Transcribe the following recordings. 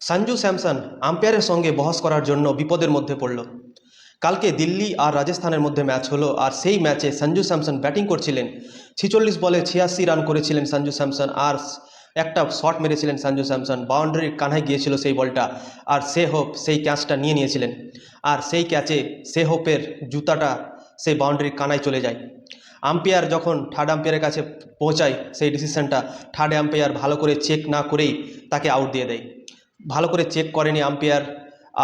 Sanju Samson আম্পায়ারের সঙ্গে বহস করার জন্য বিপদের মধ্যে পড়ল। কালকে দিল্লি আর রাজস্থানের মধ্যে ম্যাচ হলো আর সেই ম্যাচে সঞ্জু স্যামসন ব্যাটিং করছিলেন। ছিচল্লিশ বলে ছিয়াশি রান করেছিলেন সঞ্জু স্যামসন আর একটা শট মেরেছিলেন সঞ্জু স্যামসন। বাউন্ডারির কানায় গিয়েছিল সেই বলটা আর সে হোপ সেই ক্যাচটা নিয়ে নিয়েছিলেন। আর সেই ক্যাচে সে হোপের জুতাটা সেই বাউন্ডারির কানায় চলে যায়। আম্পায়ার যখন থার্ড আম্পায়ারের কাছে পৌঁছায় সেই ডিসিশনটা থার্ড আম্পায়ার ভালো করে চেক না করেই তাকে আউট দিয়ে দেয়। ভালো করে চেক করেনি আম্পায়ার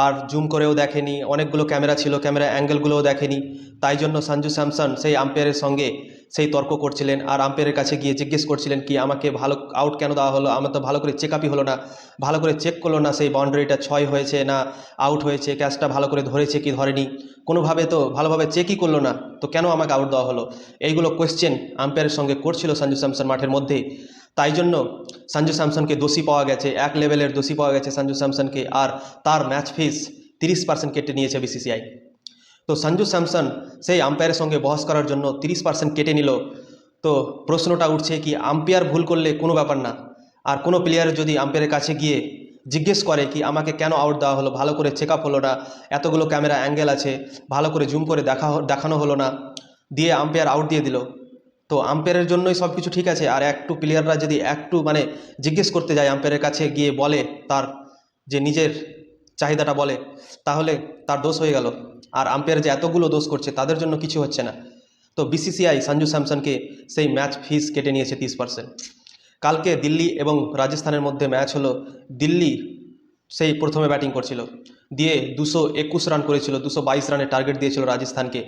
আর জুম করেও দেখেনি, অনেকগুলো ক্যামেরা ছিল ক্যামেরা অ্যাঙ্গেলগুলোও দেখেনি। তাই জন্য সঞ্জু স্যামসন সেই আম্পায়ারের সঙ্গে সেই তর্ক করছিলেন, আর আম্পায়ারের কাছে গিয়ে জিজ্ঞেস করছিলেন কি, আমাকে ভালো আউট কেন দেওয়া হলো? আমার তো ভালো করে চেক আপই হলো না। ভালো করে চেক করল না সেই বাউন্ডারিটা ছয় হয়েছে না আউট হয়েছে ক্যাচটা ভালো করে ধরেছে কি ধরেনি? কোনোভাবে তো ভালোভাবে চেকই করল না, তো কেন আমাকে আউট দেওয়া হলো? এইগুলো কোয়েশ্চেন আম্পায়ারের সঙ্গে করছিল সঞ্জু স্যামসন মাঠের মধ্যে। তাই জন্য সঞ্জু স্যামসনকে দোষী পাওয়া গেছে, এক লেভেলের দোষী পাওয়া গেছে সঞ্জু স্যামসনকে, আর তার ম্যাচ ফিস তিরিশ পার্সেন্ট কেটে নিয়েছে বিসিসিআই তো সঞ্জু স্যামসন সেই আম্পায়ারের সঙ্গে বহস করার জন্য তিরিশ পার্সেন্ট কেটে নিল। তো প্রশ্নটা উঠছে কি আম্পায়ার ভুল করলে কোনো ব্যাপার না। আর কোনো প্লেয়ার যদি আম্পায়ারের কাছে গিয়ে জিজ্ঞেস করে কি, আমাকে কেন আউট দেওয়া হলো? ভালো করে চেক আপ হলো না? এতগুলো ক্যামেরা অ্যাঙ্গেল আছে, ভালো করে জুম করে দেখা দেখানো হলো না? দিয়ে আম্পায়ার আউট দিয়ে দিল। তো আম্পায়ারের জন্যই সব কিছু ঠিক আছে, আর একটু প্লেয়াররা যদি একটু মানে জিজ্ঞেস করতে যায় আম্পায়ারের কাছে গিয়ে বলে, তার যে নিজের চাহিদাটা বলে, তাহলে তার দোষ হয়ে গেল। আর আম্পায়ার যে এতগুলো দোষ করছে, তাদের জন্য কিছু হচ্ছে না। তো বিসিসিআই সঞ্জু স্যামসনকে সেই ম্যাচ ফিস কেটে নিয়েছে তিরিশ পার্সেন্ট কালকে দিল্লি এবং রাজস্থানের মধ্যে ম্যাচ হলো, দিল্লি সেই প্রথমে ব্যাটিং করছিল। দিয়ে দুশো একুশ রান করেছিল, দুশো বাইশ রানের টার্গেট দিয়েছিল রাজস্থানকে।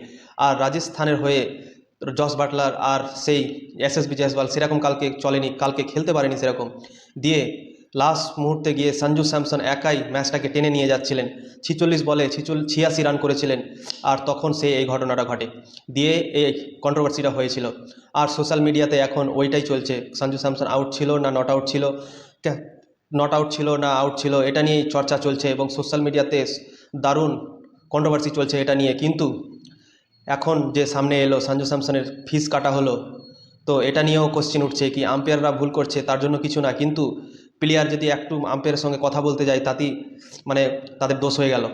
আর রাজস্থানের হয়ে জস বাটলার আর সেই এসএসবি জয়সওয়াল সেরকম কালকে চলেনি, কালকে খেলতে পারেনি সেরকম। দিয়ে লাস্ট মুহূর্তে গিয়ে সঞ্জু স্যামসন একাই ম্যাচটাকে টেনে নিয়ে যাচ্ছিলেন। ছিচল্লিশ বলে ছিচল, ছিয়াশি রান করেছিলেন আর তখন সে এই ঘটনাটা ঘটে। দিয়ে এই কন্ট্রোভার্সিটা হয়েছিল। আর সোশ্যাল মিডিয়াতে এখন ওইটাই চলছে। সঞ্জু স্যামসন আউট ছিল না নট আউট ছিল? নট আউট ছিল না আউট ছিল? এটা নিয়েই চর্চা চলছে এবং সোশ্যাল মিডিয়াতে দারুণ কন্ট্রোভার্সি চলছে এটা নিয়ে। কিন্তু এখন যে সামনে এলো সঞ্জু স্যামসনের ফিস কাটা হলো, তো এটা নিয়েও কোশ্চেন উঠছে কি আম্পায়াররা ভুল করছে, তার জন্য কিছু না, কিন্তু প্লেয়ার যদি একটু আম্পায়ারের সঙ্গে কথা বলতে যায়, তাতেই মানে তাদের দোষ হয়ে গেল।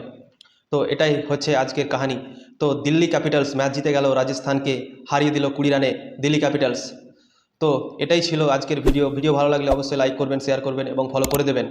তো এটাই হচ্ছে আজকের কাহিনী। তো দিল্লি ক্যাপিটালস ম্যাচ জিতে গেল, রাজস্থানকে হারিয়ে দিল কুড়ি রানে দিল্লি ক্যাপিটালস। তো এটাই ছিল আজকের ভিডিও। ভিডিও ভালো লাগলে অবশ্যই লাইক করবেন শেয়ার করবেন এবং ফলো করে দেবেন।